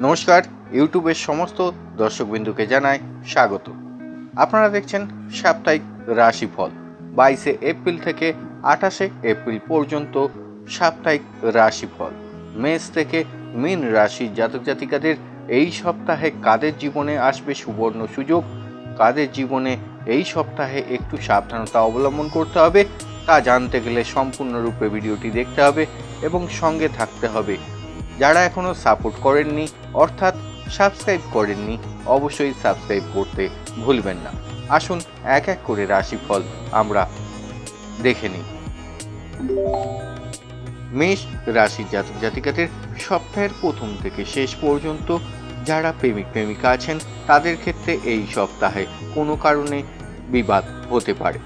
নমস্কার, ইউটিউবের সমস্ত দর্শকবিন্দুকে জানাই স্বাগত। আপনারা দেখছেন সাপ্তাহিক রাশিফল। বাইশে এপ্রিল থেকে আঠাশে এপ্রিল পর্যন্ত সাপ্তাহিক রাশিফল। মেষ থেকে মীন রাশির জাতক জাতিকাদের এই সপ্তাহে কাদের জীবনে আসবে সুবর্ণ সুযোগ? কাদের জীবনে এই সপ্তাহে একটু সাবধানতা অবলম্বন করতে হবে? তা জানতে গেলে সম্পূর্ণরূপে ভিডিওটি দেখতে হবে এবং সঙ্গে থাকতে হবে যারা এখনও সাপোর্ট করেননি, অর্থাৎ সাবস্ক্রাইব করেননি, অবশ্যই সাবস্ক্রাইব করতে ভুলবেন না। আসুন এক এক করে রাশিফল আমরা দেখে নিই। মেষ রাশির জাতক জাতিকাদের সপ্তাহের প্রথম থেকে শেষ পর্যন্ত যারা প্রেমিক প্রেমিকা আছেন, তাদের ক্ষেত্রে এই সপ্তাহে কোনো কারণে বিবাদ হতে পারে।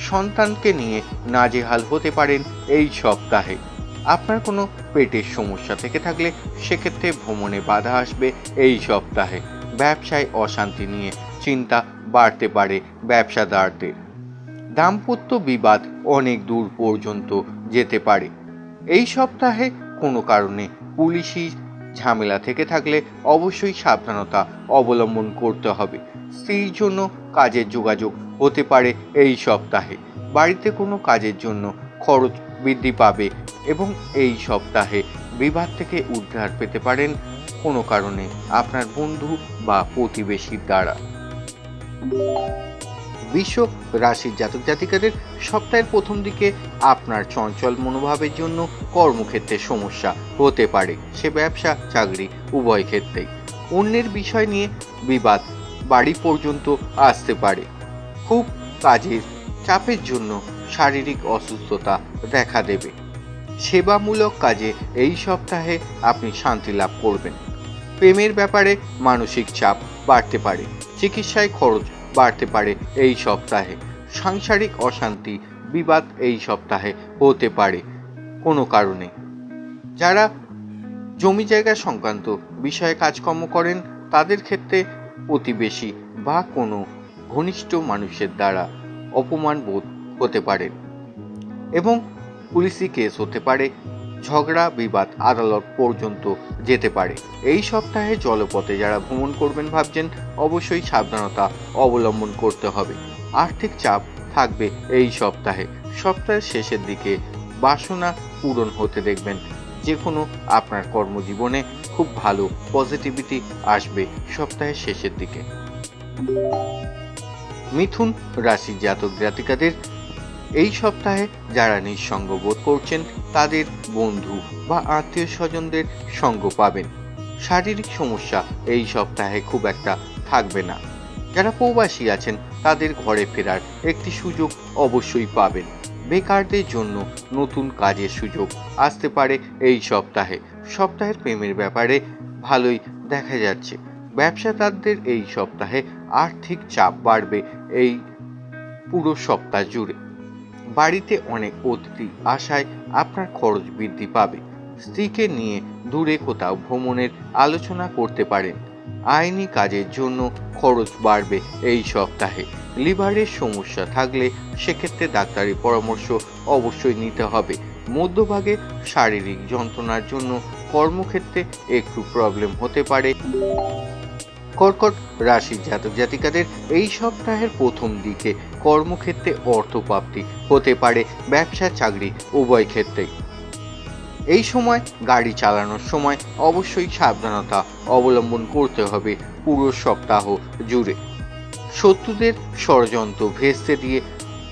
সন্তানকে নিয়ে নাজেহাল হতে পারেন এই সপ্তাহে। আপনার কোনো পেটের সমস্যা থেকে থাকলে সেক্ষেত্রে ভ্রমণে বাধা আসবে এই সপ্তাহে। ব্যবসায় অশান্তি নিয়ে চিন্তা বাড়তে পারে ব্যবসাদারদের। দাম্পত্য বিবাদ অনেক দূর পর্যন্ত যেতে পারে। এই সপ্তাহে কোনো কারণে পুলিশি ঝামেলা থেকে থাকলে অবশ্যই সাবধানতা অবলম্বন করতে হবে। স্ত্রীর জন্য কাজের যোগাযোগ হতে পারে এই সপ্তাহে। বাড়িতে কোনো কাজের জন্য খরচ বৃদ্ধি পাবে এবং এই সপ্তাহে বিবাদ থেকে উদ্ধার পেতে পারেন কোনো কারণে আপনার বন্ধু বা প্রতিবেশীর দ্বারা। বিশ্ব রাশির জাতক জাতিকাদের সপ্তাহের প্রথম দিকে আপনার চঞ্চল মনোভাবের জন্য কর্মক্ষেত্রে সমস্যা হতে পারে, সে ব্যবসা, চাকরি, উভয় ক্ষেত্রেই। অন্যের বিষয় নিয়ে বিবাদ বাড়ি পর্যন্ত আসতে পারে। খুব কাজের চাপের জন্য শারীরিক অসুস্থতা দেখা দেবে। সেবামূলক কাজে এই সপ্তাহে আপনি শান্তি লাভ করবেন। প্রেমের ব্যাপারে মানসিক চাপ বাড়তে পারে, চিকিৎসায় খরচ বাড়তে পারে এই সপ্তাহে, সাংসারিক অশান্তি, বিবাদ এই সপ্তাহে হতে পারে কোনো কারণে। যারা জমি জায়গা সংক্রান্ত বিষয়ে কাজকর্ম করেন, তাদের ক্ষেত্রে প্রতিবেশী বা কোনো ঘনিষ্ঠ মানুষের দ্বারা অপমান বোধ হতে পারে এবং পুলিশি কেস হতে পারে, ঝগড়া, বিবাদ আদালত পর্যন্ত যেতে পারে। এই সপ্তাহে জলপথে যারা ভ্রমণ করবেন ভাবছেন, অবশ্যই সাবধানতা অবলম্বন করতে হবে। আর্থিক চাপ থাকবে এই সপ্তাহে। সপ্তাহের শেষের দিকে বাসনা পূরণ হতে দেখবেন। যে কোনো আপনার কর্মজীবনে খুব ভালো পজিটিভিটি আসবে সপ্তাহের শেষের দিকে। মিথুন রাশির জাতক জাতিকাদের এই সপ্তাহে যারা নিঃসঙ্গ বোধ করছেন, তাদের বন্ধু বা আত্মীয় স্বজনদের সঙ্গ পাবেন। শারীরিক সমস্যা এই সপ্তাহে খুব একটা থাকবে না। যারা প্রবাসী আছেন, তাদের ঘরে ফেরার একটি সুযোগ অবশ্যই পাবেন। বেকারদের জন্য নতুন কাজের সুযোগ আসতে পারে এই সপ্তাহে। সপ্তাহের প্রেমের ব্যাপারে ভালোই দেখা যাচ্ছে। ব্যবসাদারদের এই সপ্তাহে আর্থিক চাপ বাড়বে এই পুরো সপ্তাহ জুড়ে। বাড়িতে অনেক অতিথি আসায় আপনার খরচ বৃদ্ধি পাবে। স্ত্রীকে নিয়ে দূরে কোথাও ভ্রমণের আলোচনা করতে পারেন। আইনি কাজের জন্য খরচ বাড়বে এই সপ্তাহে। লিভারের সমস্যা থাকলে সেক্ষেত্রে ডাক্তারি পরামর্শ অবশ্যই নিতে হবে। মধ্যভাগে শারীরিক যন্ত্রণার জন্য কর্মক্ষেত্রে একটু প্রবলেম হতে পারে। কর্কট রাশির জাতক জাতিকাদের এই সপ্তাহের প্রথম দিকে কর্মক্ষেত্রে অর্থপ্রাপ্তি হতে পারে, ব্যবসা, চাকরি, উভয় ক্ষেত্রেই। এই সময় গাড়ি চালানোর সময় অবশ্যই সাবধানতা অবলম্বন করতে হবে পুরো সপ্তাহ জুড়ে। শত্রুদের ষড়যন্ত্র ভেস্তে দিয়ে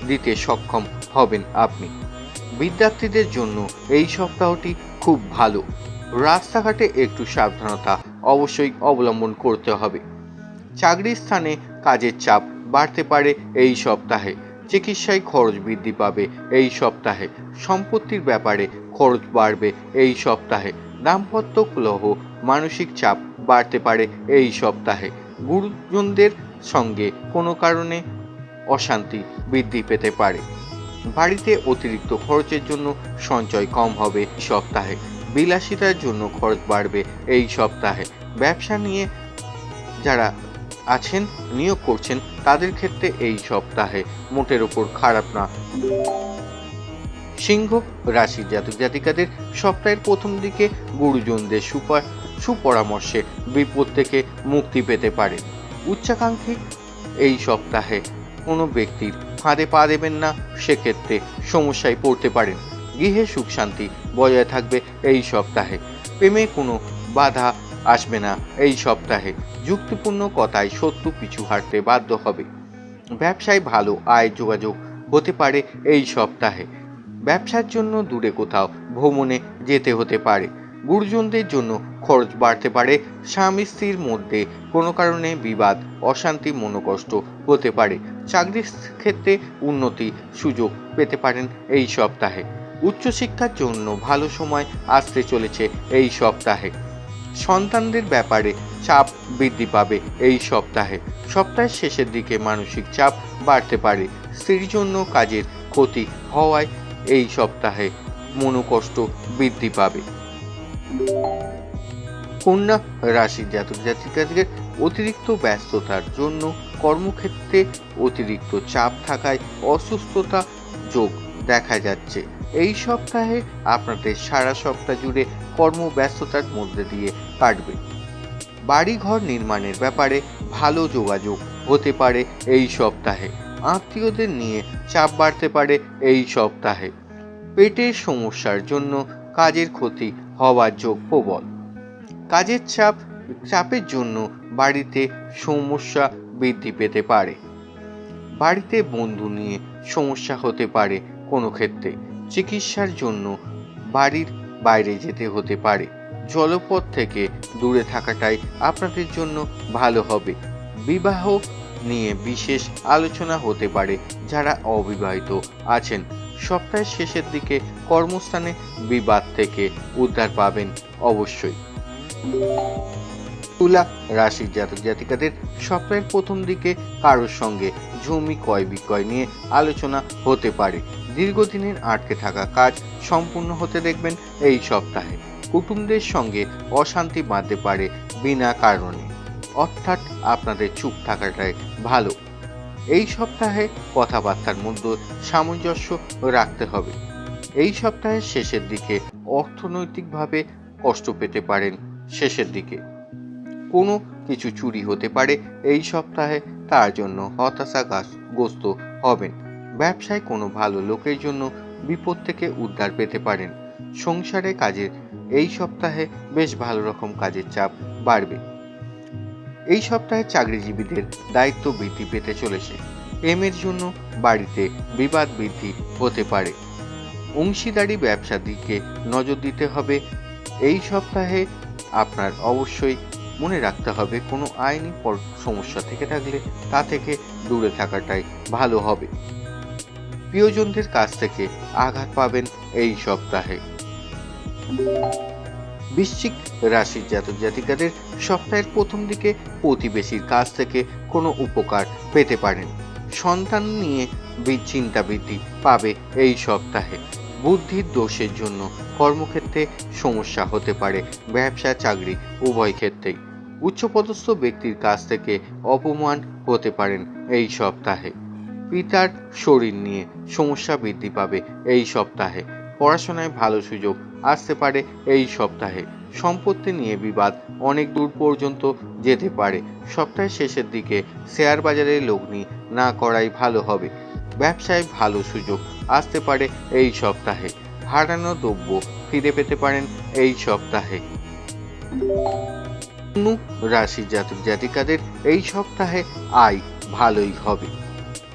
দিতে সক্ষম হবেন আপনি। বিদ্যার্থীদের জন্য এই সপ্তাহটি খুব ভালো। রাস্তাঘাটে একটু সাবধানতা অবশ্যই অবলম্বন করতে হবে। চাকরির স্থানে কাজের চাপ বাড়তে পারে এই সপ্তাহে। চিকিৎসায় খরচ বৃদ্ধি পাবে এই সপ্তাহে। সম্পত্তির ব্যাপারে খরচ বাড়বে এই সপ্তাহে। দাম্পত্য কলহ, মানসিক চাপ বাড়তে পারে এই সপ্তাহে। গুরুজনদের সঙ্গে কোনো কারণে অশান্তি বৃদ্ধি পেতে পারে। বাড়িতে অতিরিক্ত খরচের জন্য সঞ্চয় কম হবে সপ্তাহে। বিলাসিতার জন্য খরচ বাড়বে এই সপ্তাহে। ব্যবসা নিয়ে যারা আছেন, নিয়োগ করছেন, তাদের ক্ষেত্রে এই সপ্তাহে মোটের ওপর খারাপ না। সিংহ রাশির জাতক জাতিকাদের সপ্তাহের প্রথম দিকে গুরুজনদের সুপার, সুপরামর্শে বিপদ থেকে মুক্তি পেতে পারে। উচ্চাকাঙ্ক্ষী এই সপ্তাহে কোনো ব্যক্তির ফাঁদে পা দেবেন না, সেক্ষেত্রে সমস্যায় পড়তে পারেন। গৃহে সুখ শান্তি বজায় থাকবে এই সপ্তাহে। প্রেমে কোনো বাধা আসবে না এই সপ্তাহে। যুক্তিপূর্ণ কথায় সত্য পিছু হাঁটতে বাধ্য হবে। ব্যবসায় ভালো আয় যোগাযোগ হতে পারে এই সপ্তাহে। ব্যবসার জন্য দূরে কোথাও ভ্রমণে যেতে হতে পারে। গুরুজনদের জন্য খরচ বাড়তে পারে। স্বামী স্ত্রীর মধ্যে কোনো কারণে বিবাদ, অশান্তি, মনোকষ্ট হতে পারে। চাকরির ক্ষেত্রে উন্নতি সুযোগ পেতে পারেন এই সপ্তাহে। উচ্চশিক্ষার জন্য ভালো সময় আসতে চলেছে এই সপ্তাহে। সন্তানদের ব্যাপারে চাপ বৃদ্ধি পাবে এই সপ্তাহে। সপ্তাহের শেষের দিকে মানসিক চাপ বাড়তে পারে। স্ত্রীর জন্য কাজের ক্ষতি হওয়ায় এই সপ্তাহে মনোকষ্ট বৃদ্ধি পাবে। কন্যা রাশির জাতক জাতিকাদের অতিরিক্ত ব্যস্ততার জন্য কর্মক্ষেত্রে অতিরিক্ত চাপ থাকায় অসুস্থতা যোগ দেখা যাচ্ছে। এই সপ্তাহে আপনাদের সারা সপ্তাহ জুড়ে কর্মব্যস্ততার মধ্যে দিয়ে কাটবে। বাড়িঘর নির্মাণের ব্যাপারে ভালো যোগাযোগ হতে পারে এই সপ্তাহে। আত্মীয়দের নিয়ে চাপ বাড়তে পারে এই সপ্তাহে। পেটের সমস্যার জন্য কাজের ক্ষতি হওয়ার যোগ প্রবল। কাজের চাপ, চাপের জন্য বাড়িতে সমস্যা বৃদ্ধি পেতে পারে। বাড়িতে বন্ধু নিয়ে সমস্যা হতে পারে কোনো ক্ষেত্রে। চিকিৎসার জন্য বাড়ির বাইরে যেতে হতে পারে। জলপথ থেকে দূরে থাকাটাই আপনাদের জন্য ভালো হবে। বিবাহ নিয়ে বিশেষ আলোচনা হতে পারে যারা অবিবাহিত আছেন। সপ্তাহের শেষের দিকে কর্মস্থানে বিবাদ থেকে উদ্ধার পাবেন অবশ্যই। তুলা রাশির জাতক জাতিকাদের সপ্তাহের প্রথম দিকে কারোর সঙ্গে জমি ক্রয় বিক্রয় নিয়ে আলোচনা হতে পারে। দীর্ঘদিনের আটকে থাকা কাজ সম্পূর্ণ হতে দেখবেন এই সপ্তাহে। কুটুমদের সঙ্গে অশান্তি বাঁধতে পারে বিনা কারণে। অর্থাৎ আপনাদের চুপ থাকাটাই ভালো। এই সপ্তাহে কথাবার্তার মধ্যে সামঞ্জস্য রাখতে হবে। এই সপ্তাহের শেষের দিকে অর্থনৈতিকভাবে কষ্ট পেতে পারেন শেষের দিকে। কোনো কিছু চুরি হতে পারে, এই সপ্তাহে তার জন্য হতাশা হতাশাগ্রস্ত হবেন। ব্যবসায় কোনো ভালো লোকের জন্য বিপদ থেকে উদ্ধার পেতে পারেন। সংসারে কাজের এই সপ্তাহে বেশ ভালো রকম কাজের চাপ বাড়বে। এই সপ্তাহে চাকরিজীবীদের দায়িত্ব বৃদ্ধি পেতে চলেছে। প্রেমের জন্য বাড়িতে বিবাদ বৃদ্ধি হতে পারে। অংশীদারি ব্যবসার দিকে নজর দিতে হবে। এই সপ্তাহে আপনার অবশ্যই মনে রাখতে হবে, কোনো আইনি সমস্যা থেকে থাকলে তা থেকে দূরে থাকাটাই ভালো হবে। প্রিয়জনদের কাছ থেকে আঘাত পাবেন এই সপ্তাহে। বৃশ্চিক রাশির জাতক জাতিকাদের সপ্তাহের প্রথম দিকে প্রতিবেশীর কাছ থেকে কোনো উপকার পেতে পারেন। সন্তান নিয়ে চিন্তা বৃদ্ধি পাবে এই সপ্তাহে। বুদ্ধির দোষের জন্য কর্মক্ষেত্রে সমস্যা হতে পারে, ব্যবসা, চাকরি, উভয় ক্ষেত্রেই। উচ্চপদস্থ ব্যক্তির কাছ থেকে অপমান হতে পারেন এই সপ্তাহে। পিতার শরীর নিয়ে সমস্যা বৃদ্ধি পাবে এই সপ্তাহে। পড়াশোনায় ভালো সুযোগ আসতে পারে এই সপ্তাহে। সম্পত্তি নিয়ে বিবাদ অনেক দূর পর্যন্ত যেতে পারে। সপ্তাহের শেষের দিকে শেয়ার বাজারে লগ্নি না করাই ভালো হবে। ব্যবসায় ভালো সুযোগ আসতে পারে এই সপ্তাহে। হারানো দ্রব্য ফিরে পেতে পারেন এই সপ্তাহে। রাশি জাতক জাতিকাদের এই সপ্তাহে আয় ভালোই হবে।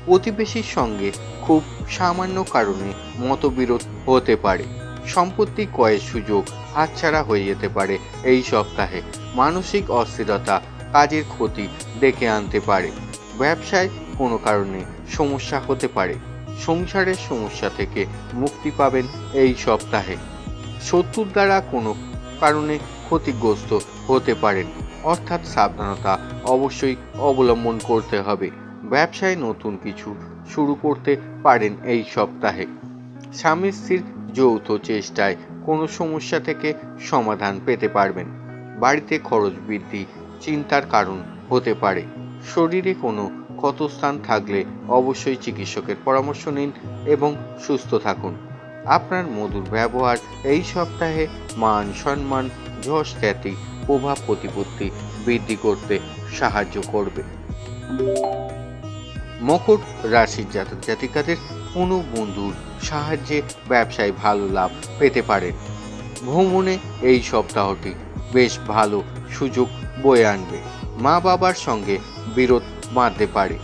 প্রতিবেশীর সঙ্গে খুব সামান্য কারণে মতবিরোধ হতে পারে। সম্পত্তি ক্রয়ের সুযোগ হাতছাড়া হয়ে যেতে পারে এই সপ্তাহে। মানসিক অস্থিরতা কাজের ক্ষতি ডেকে আনতে পারে। ব্যবসায় কোনো কারণে সমস্যা হতে পারে। সংসারের সমস্যা থেকে মুক্তি পাবেন এই সপ্তাহে। শত্রুর দ্বারা কোনো কারণে ক্ষতিগ্রস্ত হতে পারেন। অর্থাৎ সাবধানতা অবশ্যই অবলম্বন করতে হবে। ব্যবসায় নতুন কিছু শুরু করতে পারেন এই সপ্তাহে। স্বামী স্ত্রীর যৌথ চেষ্টায় কোনো সমস্যা থেকে সমাধান পেতে পারবেন। বাড়িতে খরচ বৃদ্ধি চিন্তার কারণ হতে পারে। শরীরে কোনো ক্ষতস্থান থাকলে অবশ্যই চিকিৎসকের পরামর্শ নিন এবং সুস্থ থাকুন। আপনার মধুর ব্যবহার এই সপ্তাহে মান সম্মান, যশ খ্যাতি, প্রভাব প্রতিপত্তি বৃদ্ধি করতে সাহায্য করবে। মকর রাশির জাতক জাতিকাদের কোনো বন্ধুর সাহায্যে ব্যবসায় ভালো লাভ পেতে পারেন। ভ্রমণে এই সপ্তাহটি বেশ ভালো সুযোগ বয়ে আনবে। মা বাবার সঙ্গে বিরোধ বাঁধতে পারে।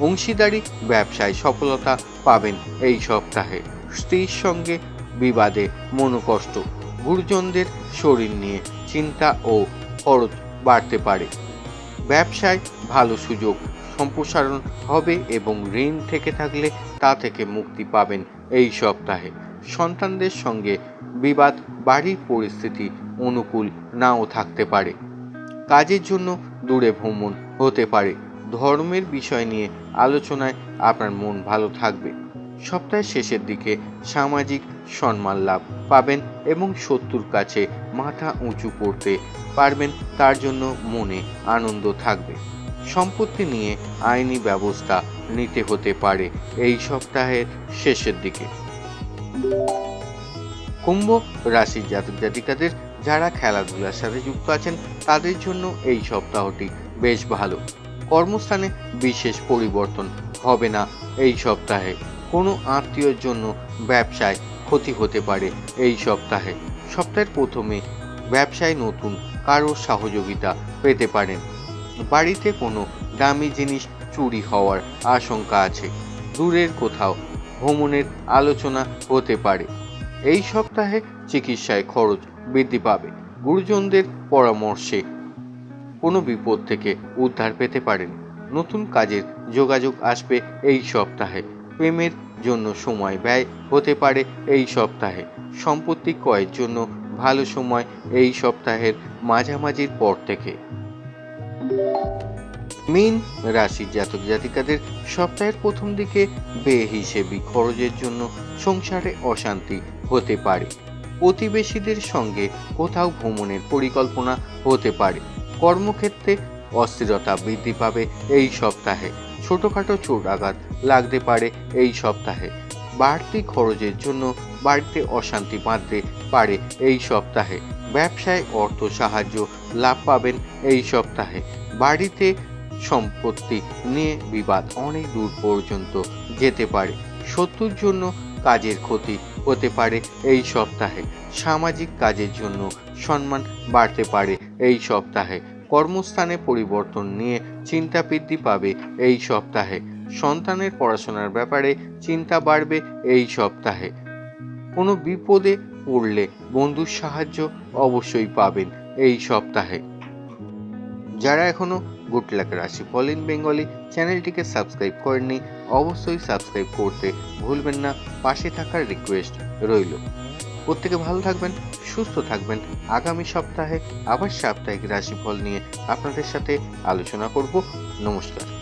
অংশীদারি, ব্যবসায় সফলতা পাবেন এই সপ্তাহে। স্ত্রীর সঙ্গে বিবাদে মনোকষ্ট। গুরুজনদের শরীর নিয়ে চিন্তা ও খরচ বাড়তে পারে। ব্যবসায় ভালো সুযোগ সম্প্রসারণ হবে এবং ঋণ থেকে থাকলে তা থেকে মুক্তি পাবেন এই সপ্তাহে। সন্তানদের সঙ্গে বিবাদ, বাড়ির পরিস্থিতি অনুকূল নাও থাকতে পারে। কাজের জন্য দূরে ভ্রমণ হতে পারে। ধর্মের বিষয় নিয়ে আলোচনায় আপনার মন ভালো থাকবে। সপ্তাহের শেষের দিকে সামাজিক সম্মান লাভ পাবেন এবং শত্রুর কাছে মাথা উঁচু করতে পারবেন, তার জন্য মনে আনন্দ থাকবে। সম্পত্তি নিয়ে আইনি ব্যবস্থা নিতে হতে পারে এই সপ্তাহের শেষের দিকে। কুম্ভ রাশির জাতক জাতিকাদের যারা খেলাধুলার সাথে যুক্ত আছেন, তাদের জন্য এই সপ্তাহটি বেশ ভালো। কর্মস্থানে বিশেষ পরিবর্তন হবে না এই সপ্তাহে। কোনো আত্মীয়র জন্য ব্যবসায় ক্ষতি হতে পারে এই সপ্তাহে। সপ্তাহের প্রথমে ব্যবসায় নতুন কারোর সহযোগিতা পেতে পারেন। বাড়িতে কোনো দামি জিনিস চুরি হওয়ার আশঙ্কা আছে। দূরের কোথাও ভ্রমণের আলোচনা হতে পারে। এই সপ্তাহে চিকিৎসায় খরচ বৃদ্ধি পাবে। গুরুজনদের পরামর্শে কোনো বিপদ থেকে উদ্ধার পেতে পারেন। নতুন কাজের যোগাযোগ আসবে এই সপ্তাহে। প্রেমের জন্য সময় ব্যয় হতে পারে এই সপ্তাহে। সম্পত্তি ক্রয়ের জন্য ভালো সময় এই সপ্তাহের মাঝামাঝির পর থেকে। মীন রাশির জাতক জাতিকাদের সপ্তাহের প্রথম দিকে ব্যয় হিসেবে খরচের জন্য সংসারে অশান্তি হতে পারে। প্রতিবেশীদের সঙ্গে কোথাও ভ্রমণের পরিকল্পনা হতে পারে। কর্মক্ষেত্রে অস্থিরতা বৃদ্ধি পাবে এই সপ্তাহে। ছোটখাটো চোট আঘাত লাগতে পারে এই সপ্তাহে। বাড়তি খরচের জন্য বাড়িতে অশান্তি বাঁধতে পারে এই সপ্তাহে। ব্যবসায় অর্থ সাহায্য লাভ পাবেন এই সপ্তাহে। বাড়িতে সম্পত্তি নিয়ে বিবাদ অনেক দূর পর্যন্ত যেতে পারে। শত্রুর জন্য কাজের ক্ষতি হতে পারে এই সপ্তাহে। সামাজিক কাজের জন্য সম্মান বাড়তে পারে এই সপ্তাহে। কর্মস্থানে পরিবর্তন নিয়ে চিন্তা বৃদ্ধি পাবে এই সপ্তাহে। সন্তানের পড়াশোনার ব্যাপারে চিন্তা বাড়বে এই সপ্তাহে। কোনো বিপদে পড়লে বন্ধুর সাহায্য অবশ্যই পাবেন এই সপ্তাহে। যারা এখনও গুড লাক রাশি পলিন বেঙ্গলি চ্যানেলটিকে সাবস্ক্রাইব করেননি, অবশ্যই সাবস্ক্রাইব করতে ভুলবেন না। পাশে থাকার রিকোয়েস্ট রইল। প্রত্যেকে ভালো থাকবেন, সুস্থ থাকবেন। আগামী সপ্তাহে আবার সাপ্তাহিক রাশিফল নিয়ে আপনাদের সাথে আলোচনা করব। নমস্কার।